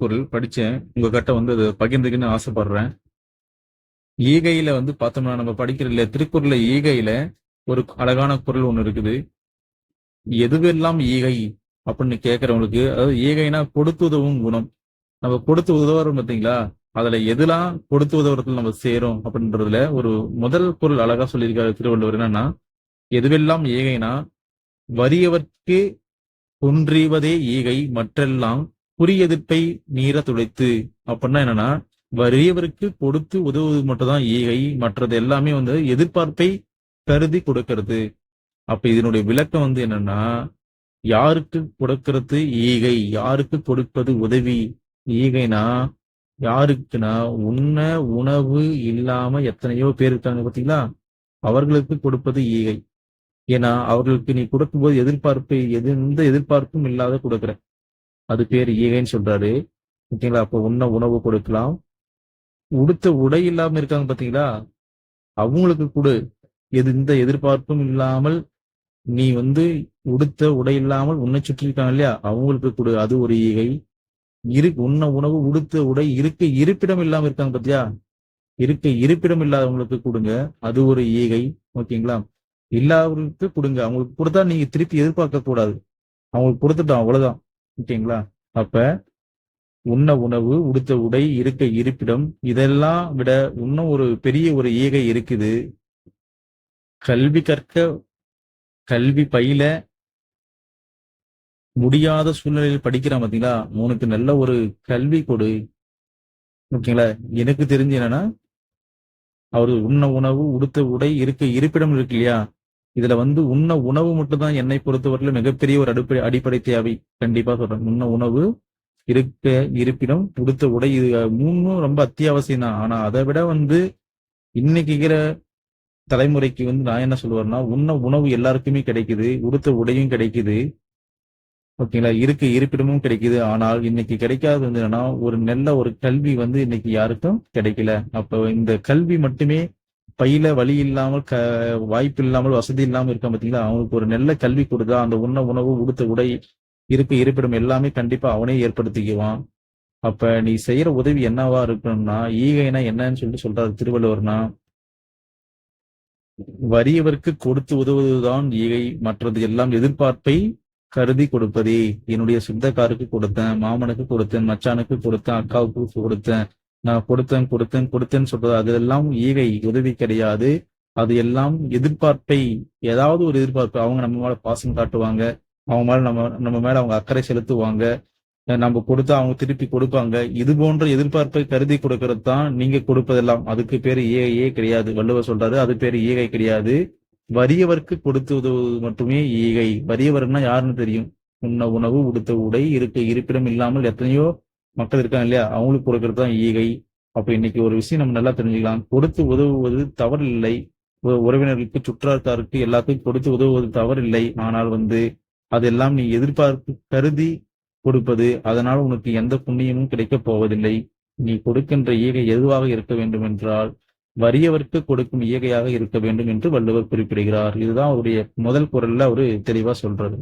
திருக்குறள் படிச்சேன். உங்ககிட்ட வந்து அதை பகிர்ந்துக்குன்னு ஆசைப்படுறேன். ஈகையில வந்து பார்த்தோம்னா நம்ம படிக்கிற இல்ல திருக்குறள் ஈகையில ஒரு அழகான குரல் ஒண்ணு இருக்குது. எதுவெல்லாம் ஈகை அப்படின்னு கேட்கறவங்களுக்கு அதாவது ஈகைனா கொடுத்து உதவும் குணம். நம்ம கொடுத்து உதவுறோம் பார்த்தீங்களா? அதுல எதெல்லாம் கொடுத்து உதவுறதுல நம்ம சேரும் அப்படின்றதுல ஒரு முதல் பொருள் அழகா சொல்லியிருக்காரு திருவள்ளுவர். என்னன்னா எதுவெல்லாம் ஈகைனா வறியவர்க்கு குன்றிவதே ஈகை மற்றெல்லாம் குறியெதிர்ப்பை நீர துடைத்து அப்படின்னா என்னன்னா வறியவருக்கு கொடுத்து உதவுவது மட்டும்தான் ஈகை மற்றது எல்லாமே வந்து எதிர்பார்ப்பை கருதி கொடுக்கிறது. அப்ப இதனுடைய விளக்கம் வந்து என்னன்னா யாருக்கு கொடுக்கிறது ஈகை யாருக்கு கொடுப்பது உதவி? ஈகைனா யாருக்குன்னா உண்ண உணவு இல்லாம எத்தனையோ பேர் இருக்காங்க பாத்தீங்களா? அவர்களுக்கு கொடுப்பது ஈகை. ஏன்னா அவர்களுக்கு நீ கொடுக்கும்போது எதிர்பார்ப்பு எது எந்த எதிர்பார்ப்பும் இல்லாத கொடுக்குற. அது பேர் ஈகைன்னு சொல்றாரு. ஓகேங்களா? அப்போ உண்ண உணவு கொடுக்கலாம். உடுத்த உடை இல்லாம இருக்காங்க பாத்தீங்களா? அவங்களுக்கு கொடு எது எந்த எதிர்பார்ப்பும் இல்லாமல் நீ வந்து உடுத்த உடை இல்லாமல் உன்னை சுற்றி இருக்காங்க இல்லையா? அவங்களுக்கு கொடு அது ஒரு ஈகை இரு உண்ண உணவு உடுத்த உடை இருக்க இருப்பிடம் இல்லாம இருக்காங்க பாத்தியா? இருக்க இருப்பிடம் இல்லாதவங்களுக்கு கொடுங்க. அது ஒரு ஈகை ஓகேங்களா? இல்லாதவங்களுக்கு கொடுங்க. அவங்களுக்கு கொடுத்தா நீங்க திருப்பி எதிர்பார்க்க கூடாது அவங்களுக்கு கொடுத்துட்டோம். அவ்வளவுதான். ஓகேங்களா? அப்ப உண்ண உணவு உடுத்த உடை இருக்க இருப்பிடம் இதெல்லாம் விட இன்னும் ஒரு பெரிய ஒரு ஈகை இருக்குது. கல்வி கற்க கல்வி பயில முடியாத சூழ்நிலையில் படிக்கிறான் பாத்தீங்களா? உனக்கு நல்ல ஒரு கல்வி கொடு. ஓகேங்களா? எனக்கு தெரிஞ்சு என்னன்னா அவரு உண்ண உணவு உடுத்த உடை இருக்க இருப்பிடம் இருக்கு இல்லையா? இதுல வந்து உண்ண உணவு மட்டும்தான் என்னை பொறுத்தவரையில மிகப்பெரிய ஒரு அடிப்படை அடிப்படை தேவை. கண்டிப்பா சொல்றேன். உண்ண உணவு இருக்க இருப்பிடம் உடுத்த உடை இது மூணும் ரொம்ப அத்தியாவசியம் தான். ஆனா அதை விட வந்து இன்னைக்கு இருக்கிற தலைமுறைக்கு வந்து நான் என்ன சொல்லுவேன்னா உண்ண உணவு எல்லாருக்குமே கிடைக்குது உடுத்த உடையும் கிடைக்குது. ஓகேங்களா? இருக்க இருப்பிடமும் கிடைக்குது. ஆனால் இன்னைக்கு கிடைக்காது வந்து என்னன்னா ஒரு நல்ல ஒரு கல்வி வந்து இன்னைக்கு யாருக்கும் கிடைக்கல. அப்போ இந்த கல்வி மட்டுமே பையில வழி இல்லாமல் க வாய்ப்பு இல்லாமல் வசதி இல்லாமல் இருக்க பாத்தீங்களா? அவனுக்கு ஒரு நல்ல கல்வி கொடுத்தா அந்த உண்ண உணவு உடுத்த உடை இருப்பு இருப்பிடம் எல்லாமே கண்டிப்பா அவனே ஏற்படுத்திக்குவான். அப்ப நீ செய்யற உதவி என்னவா இருக்கணும்னா ஈகைனா என்னன்னு சொல்லிட்டு சொல்றாரு திருவள்ளுவர்னா வறியவருக்கு கொடுத்து உதவுவதுதான் ஈகை மற்றது எல்லாம் எதிர்பார்ப்பை கருதி கொடுப்பதே. என்னுடைய சொந்தக்காருக்கு கொடுத்தேன் மாமனுக்கு கொடுத்தேன் மச்சானுக்கு கொடுத்தேன் அக்காவுக்கு கொடுத்தேன். நான் கொடுத்தேன் கொடுத்தேன் கொடுத்தேன்னு சொல்றது அதெல்லாம் ஈகை உதவி கிடையாது. அது எல்லாம் எதிர்பார்ப்பை ஏதாவது ஒரு எதிர்பார்ப்பு அவங்க நம்ம மேல பாசம் காட்டுவாங்க. அவங்க மேல நம்ம நம்ம மேல அவங்க அக்கறை செலுத்துவாங்க. நம்ம கொடுத்தா அவங்க திருப்பி கொடுப்பாங்க. இது போன்ற எதிர்பார்ப்பை கருதி கொடுக்கறது தான் நீங்க கொடுப்பதெல்லாம். அதுக்கு பேரு ஈகையே கிடையாது. வள்ளுவர் சொல்றாரு அது பேரு ஈகை கிடையாது. வறியவர்க்கு கொடுத்து உதவுவது மட்டுமே ஈகை. வறியவர்னா யாருன்னு தெரியும்? உண்ண உணவு உடுத்த உடை இருக்க இருப்பிடம் இல்லாமல் எத்தனையோ மக்கள் இருக்காங்க இல்லையா? அவங்களுக்கு கொடுக்கறது தான் ஈகை. அப்ப இன்னைக்கு ஒரு விஷயம் நம்ம நல்லா தெரிஞ்சுக்கலாம். கொடுத்து உதவுவது தவறில்லை. இல்லை உறவினர்களுக்கு சுற்றாத்தாருக்கு எல்லாத்துக்கும் கொடுத்து உதவுவது தவறில்லை. ஆனால் வந்து அதெல்லாம் நீ எதிர்பார்ப்பு கருதி கொடுப்பது அதனால் உனக்கு எந்த புண்ணியமும் கிடைக்கப் போவதில்லை. நீ கொடுக்கின்ற ஈகை எதுவாக இருக்க வேண்டும் என்றால் வறியவர்க்கு கொடுக்கும் ஈகையாக இருக்க வேண்டும் என்று வள்ளுவர் குறிப்பிடுகிறார். இதுதான் அவருடைய முதல் குரல்ல அவரு தெளிவா சொல்றது.